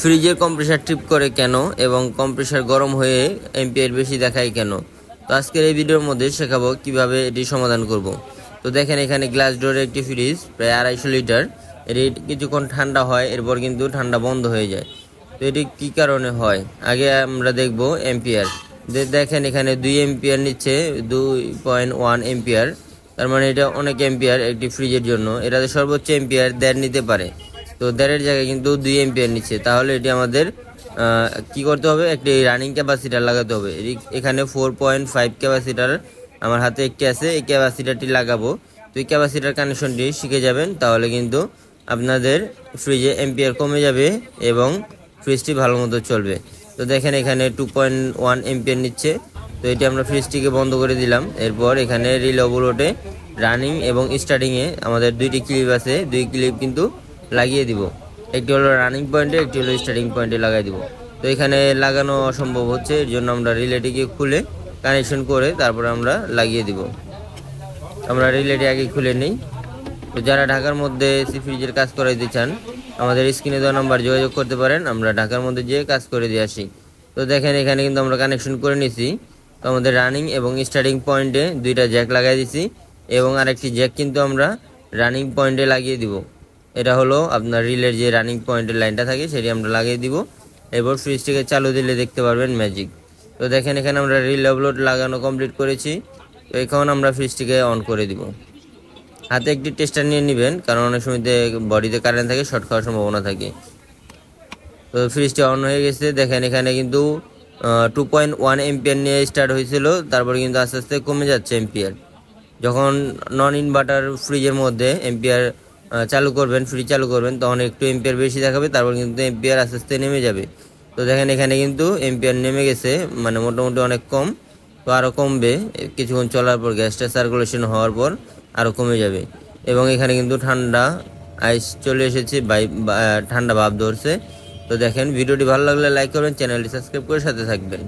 ফ্রিজের compressor trip করে কেন এবং কম্প্রেসার গরম হয়ে এম্পিয়ার বেশি দেখায় কেন? তো আজকের এই ভিডিওর মধ্যে শেখাবো কীভাবে এটি সমাধান করব। তো দেখেন এখানে গ্লাস ডোরের একটি ফ্রিজ প্রায় আড়াইশো লিটার এটি কিছুক্ষণ ঠান্ডা হয়, এরপর কিন্তু ঠান্ডা বন্ধ হয়ে যায়। তো এটি কী কারণে হয়? আগে আমরা দেখব এম্পিয়ার দেখেন এখানে দুই এম্পিয়ার নিচ্ছে, দুই পয়েন্ট ওয়ান এম্পিয়ার তার মানে এটা অনেক এম্পিয়ার একটি ফ্রিজের জন্য। এটাতে সর্বোচ্চ এম্পিয়ার দেড় নিতে পারে। তো দেড়ের জায়গায় কিন্তু দুই এম্পিয়ার নিচ্ছে তাহলে এটি আমাদের কি করতে হবে? একটি রানিং ক্যাপাসিটার লাগাতে হবে। এখানে ফোর পয়েন্ট ফাইভ ক্যাপাসিটার আমার হাতে একটি আছে। এই ক্যাপাসিটারটি লাগাবো। তো এই ক্যাপাসিটার কানেকশনটি শিখে যাবেন। তাহলে কিন্তু আপনাদের ফ্রিজে এম্পিয়ার কমে যাবে এবং ফ্রিজটি ভালো মতো চলবে। তো দেখেন এখানে টু পয়েন্ট ওয়ান এম্পিয়ার নিচ্ছে তো এটি আমরা ফ্রিজটিকে বন্ধ করে দিলাম। এরপর এখানে রিল ওভারলোডে রানিং এবং স্টার্টিংয়ে আমাদের দুইটি ক্লিপ আছে। দুই ক্লিপ কিন্তু লাগিয়ে দিব। একটি হলো রানিং পয়েন্টে একটি হলো স্টার্টিং পয়েন্টে লাগাই দিব। তো এখানে লাগানো অসম্ভব হচ্ছে, এর জন্য আমরা রিলেটিকে খুলে কানেকশন করে তারপর আমরা লাগিয়ে দিব। আমরা রিলেটি আগে খুলে নিই। তো যারা ঢাকার মধ্যে সি ফ্রিজের কাজ করাইতে চান, আমাদের স্ক্রিনে দেওয়া নাম্বার যোগাযোগ করতে পারেন, আমরা ঢাকার মধ্যে যেয়ে কাজ করে দিয়ে আসি। তো দেখেন, এখানে কিন্তু আমরা কানেকশন করে নিছি। তো আমাদের রানিং এবং স্টার্টিং পয়েন্টে দুইটা জ্যাক লাগাই দিছি এবং আরেকটি জ্যাক কিন্তু আমরা রানিং পয়েন্টে লাগিয়ে দিব। এটা হলো আপনার রিলের যে রানিং পয়েন্টের লাইনটা থাকে, সেটি আমরা লাগিয়ে দিব। এরপর ফ্রিজটিকে চালু দিলে দেখতে পারবেন ম্যাজিক। তো দেখেন, এখানে আমরা রিল আপলোড লাগানো কমপ্লিট করেছি। তো এখন আমরা ফ্রিজটিকে অন করে দিব। হাতে একটি টেস্টার নিয়ে নেবেন, কারণ অনেক সময় বডিতে কারেন্ট থাকে, শর্ট খাওয়ার সম্ভাবনা থাকে। তো ফ্রিজটি অন হয়ে গেছে। দেখেন, এখানে কিন্তু টু পয়েন্ট ওয়ান এম্পিয়ার নিয়ে স্টার্ট হয়েছিল। তারপরে কিন্তু আস্তে আস্তে কমে যাচ্ছে এম্পিয়ার যখন নন ইনভার্টার ফ্রিজের মধ্যে এম্পিয়ার চালু করবেন ফ্রি চালু করবেন, তখন একটু এম্পিয়ার বেশি দেখাবে, তারপর কিন্তু এম্পিয়ার আস্তে আস্তে নেমে যাবে। তো দেখেন এখানে কিন্তু এম্পিয়ার নেমে গেছে মানে মোটামুটি অনেক কম, তো আরও কমবে। কিছুক্ষণ চলার পর গ্যাসটা সার্কুলেশন হওয়ার পর আরও কমে যাবে। এবং এখানে কিন্তু ঠান্ডা আইস চলে এসেছে বাই ঠান্ডা ভাব ধরছে। তো দেখেন, ভিডিওটি ভালো লাগলে লাইক করবেন চ্যানেলটি সাবস্ক্রাইব করে সাথে থাকবেন।